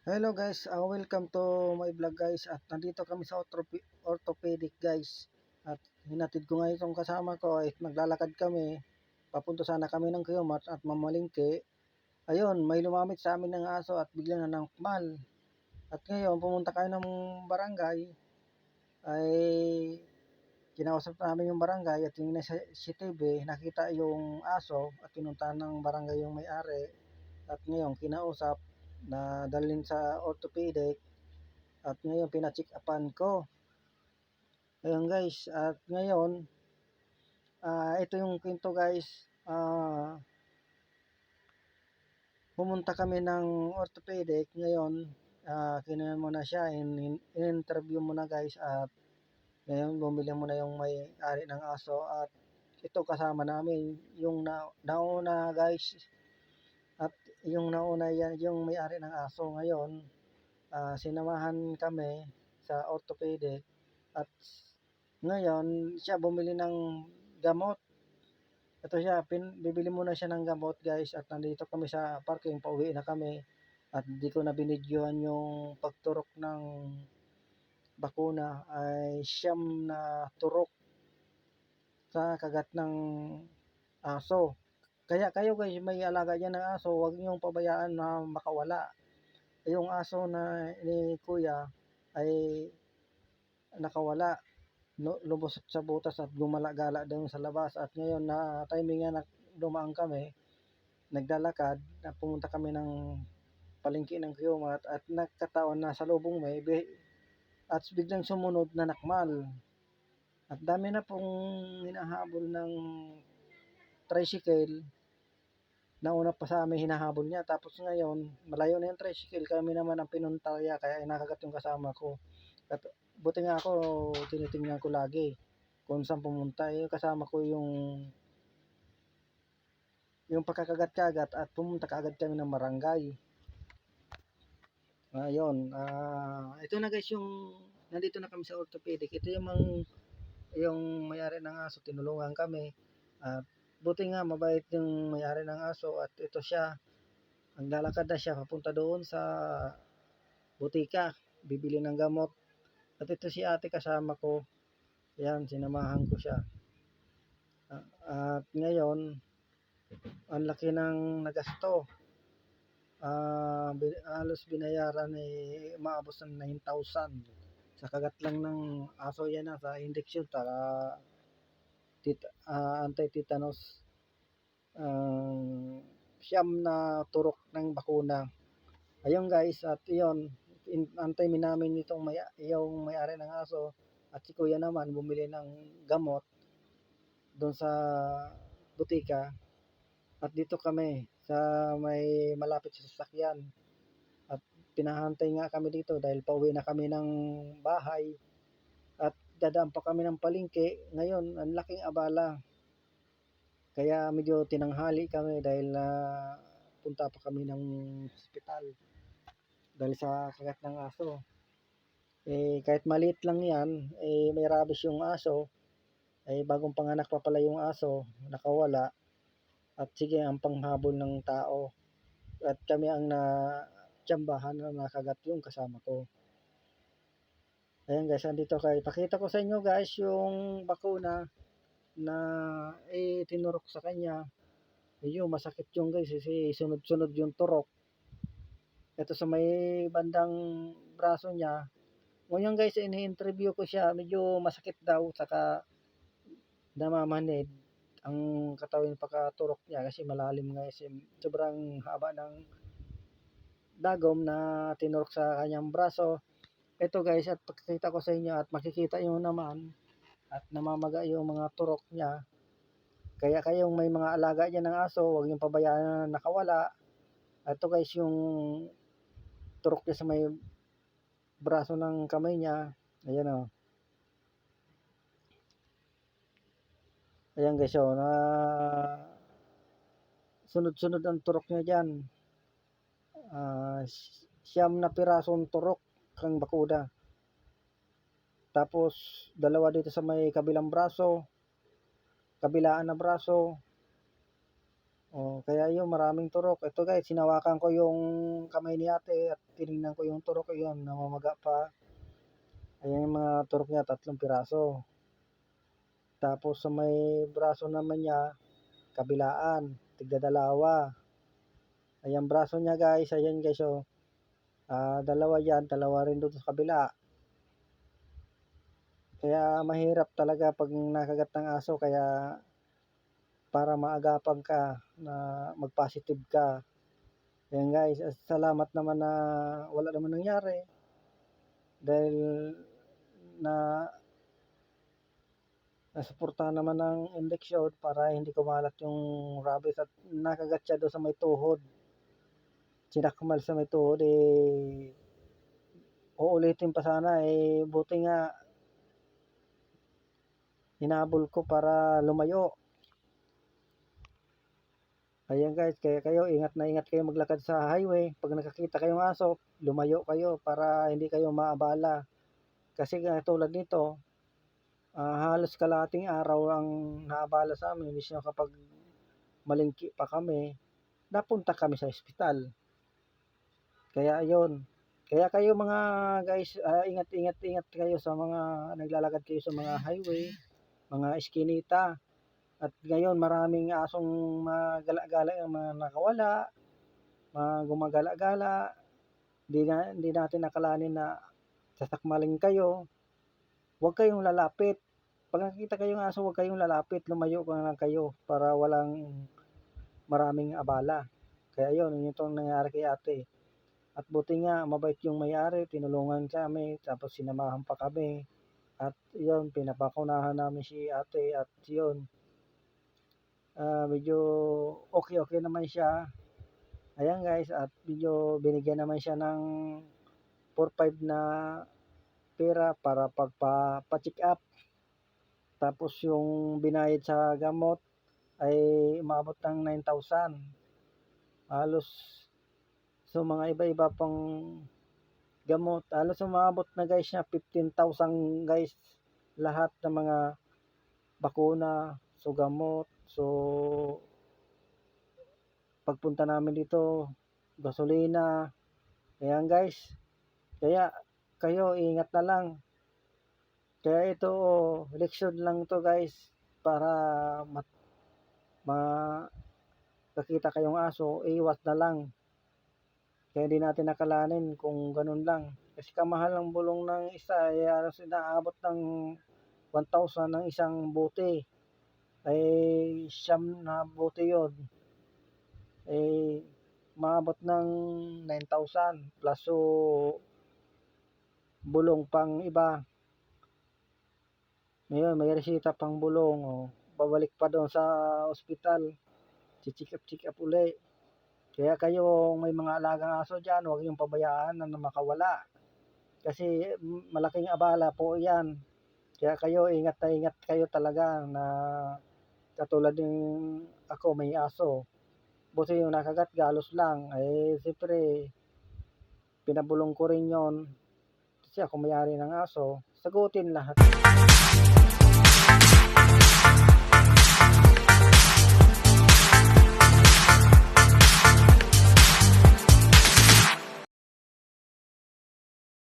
Hello guys, uh, welcome to my vlog guys. At nandito kami sa orthope- orthopedic guys. At hinatid ko ngayon itong kasama ko ay naglalakad kami. Papunta sana kami ng Kiyumat at mamalingke. Ayun may lumamit sa amin ng aso at bigla na nangkmal at ngayon pumunta kayo ng barangay. Ay kinausap namin yung barangay at yung nasa CCTV nakita yung aso at pinuntahan ng barangay yung may-ari. At ngayon kinausap na dalhin sa orthopedic at ngayon pina-check upan ko. Ayun guys, at ngayon ah ito yung kwento guys. ah pumunta kami ng orthopedic ngayon ah kinuha mo na siya in, in, interview mo na guys at ngayon bumili mo na yung may-ari ng aso at ito kasama namin yung na, nauna guys yung nauna yan, yung may-ari ng aso ngayon, ah, sinamahan kami sa orthopedic at ngayon siya bumili ng gamot. Ito siya, pin, bibili muna siya ng gamot guys at nandito kami sa parking, pauwi na kami at di ko na binidyohan yung pagturok ng bakuna ay siyam na turok sa kagat ng aso. Kaya kayo guys, may alaga dyan ng aso, huwag niyong pabayaan na makawala. Yung aso na ni kuya ay nakawala. Lubos sa butas at gumala-gala doon sa labas. At ngayon na timing na dumaan kami, naglalakad, na pumunta kami ng palengke ng Kiyumat at nagkataon na sa lubong may at biglang sumunod na nakmal. At dami na pong hinahabol ng tricycle nauna pa sa amin hinahabol niya. Tapos ngayon, malayo na yung tricycle. Kami naman ang pinuntalya kaya inakagat yung kasama ko. At buti nga ako, tinitingnan ko lagi kung saan pumunta. Eh, kasama ko yung yung pagkakagat-kagat at pumunta kaagad kami ng barangay. Ayun, ah ito na guys yung nandito na kami sa orthopedic. Ito yung mang, yung may-ari ng aso, tinulungan kami. At buti nga mabait yung may-ari ng aso at ito siya naglalakad na siya papunta doon sa butika bibili ng gamot. At ito si ate kasama ko. Yan sinamahan ko siya. Ah, at ngayon ang laki ng nagasto. Ah bi- halos binayaran eh maabos ng 9,000 sa kagat lang ng aso yan na sa injection saka tit ah, anti-tetanus ang siyam na turok ng bakuna. Ayun guys, at in, antayin namin itong may, yung may-ari ng aso. At si kuya naman bumili ng gamot doon sa butika. At dito kami sa may malapit sa sasakyan. At pinahantay nga kami dito dahil pauwi na kami ng bahay dadaan pa kami ng palengke ngayon ang laking abala kaya medyo tinanghali kami dahil na punta pa kami ng ospital dahil sa kagat ng aso. Eh, kahit maliit lang yan, eh, may rabies yung aso, eh, bagong panganak pa pala yung aso, nakawala, at sige, ang panghabol ng tao. At kami ang na tsambahan na nakagat yung kasama ko. Ayan guys, andito kayo. Pakita ko sa inyo guys yung bakuna na eh tinurok sa kanya. Medyo masakit yung guys kasi sunod-sunod yung turok. Ito sa may bandang braso niya. Ngayon guys, ini-interview ko siya. Medyo masakit daw saka namamanid ang katawin pagkaturok niya kasi malalim kasi sobrang haba ng dagom na tinurok sa kanyang braso. Ito guys, at pagkikita ko sa inyo at makikita nyo naman at namamaga yung mga turok niya. Kaya kayong may mga alaga dyan ng aso, huwag yung pabayaan na nakawala. Ito guys, yung turok niya sa may braso ng kamay niya. Ayan o. Ayan guys, o. Na sunod-sunod ang turok niya dyan. Ah, siyam na pirasong turok kang bakuda. Tapos, dalawa dito sa may kabilang braso, kabilaan na braso, Oh, kaya yun maraming turok. Ito guys, sinawakan ko yung kamay ni ate at tinignan ko yung turok yun, namamaga pa. Ayan yung mga turok niya, tatlong piraso. Tapos sa may braso naman niya, kabilaan, tigda dalawa. Ayan braso niya guys, ayan guys oh. Ah, dalawa yan, dalawa rin doon sa kabila. Kaya mahirap talaga pag nakagat ng aso kaya para maagapan ka na mag-positive ka. Ayan guys, at salamat naman na wala naman nangyari. Dahil na nasuportahan naman ng injection para hindi kumalat yung rabies at nakagat siya doon sa may tuhod. Sinakmal sa may tuhod eh uulitin pa sana eh buti nga hinabol ko para lumayo. Ayan guys, kaya kayo ingat na ingat kayo maglakad sa highway. Pag nakakita kayong aso, lumayo kayo para hindi kayo maabala. Kasi nga tulad nito, ah, halos kalating araw ang naabala sa amin. Na kapag malingki pa kami, napunta kami sa ospital. Kaya ayun. Kaya kayo mga guys, ah, ingat ingat ingat kayo sa mga naglalakad kayo sa mga highway, mga eskinita. At ngayon maraming asong magala-gala ang mga nakawala, mga gumagala-gala. Hindi, na, hindi natin nakalanin na sasakmalin kayo. Huwag kayong lalapit. Pag nakikita kayong aso, huwag kayong lalapit. Lumayo ko na lang kayo para walang maraming abala. Kaya yun, yun itong nangyari kay ate. At buti nga, mabait yung may-ari, tinulungan kami, tapos sinamahan pa kami. At yun, pinapakunahan namin si ate at yun, ah medyo okay-okay naman siya. Ayan guys, at medyo binigyan naman siya ng 4-5 na pera para pagpa-check up. Tapos yung binayad sa gamot ay umabot ng 9,000. Halos so mga iba-iba pang gamot. Halos umabot na guys niya 15,000 guys lahat ng mga bakuna, so gamot, so pagpunta namin dito, gasolina. Ayan guys. Kaya kayo ingat na lang. Kaya ito oh, leksyon lang to guys para mat makakita kayong aso, iwas na lang. Kaya hindi natin nakalanin kung ganun lang. Kasi kamahal ang bulong ng isa, ay halos inaabot ng 1,000 ng isang bote. Ay siyam na bote yon Eh, maabot ng 9,000 plus so bulong pang iba. Ngayon, may resita pang bulong. Oh. Babalik pa doon sa ospital. Chichik up, chick up uli. Kaya kayo may mga alagang aso dyan, huwag yung pabayaan na makawala. Kasi malaking abala po yan. Kaya kayo, ingat na ingat kayo talaga na katulad ng ako may aso. Buti yung nakagat, galos lang. Eh, siyempre, pinabulong ko rin yon Kasi ako may-ari ng aso, sagutin lahat.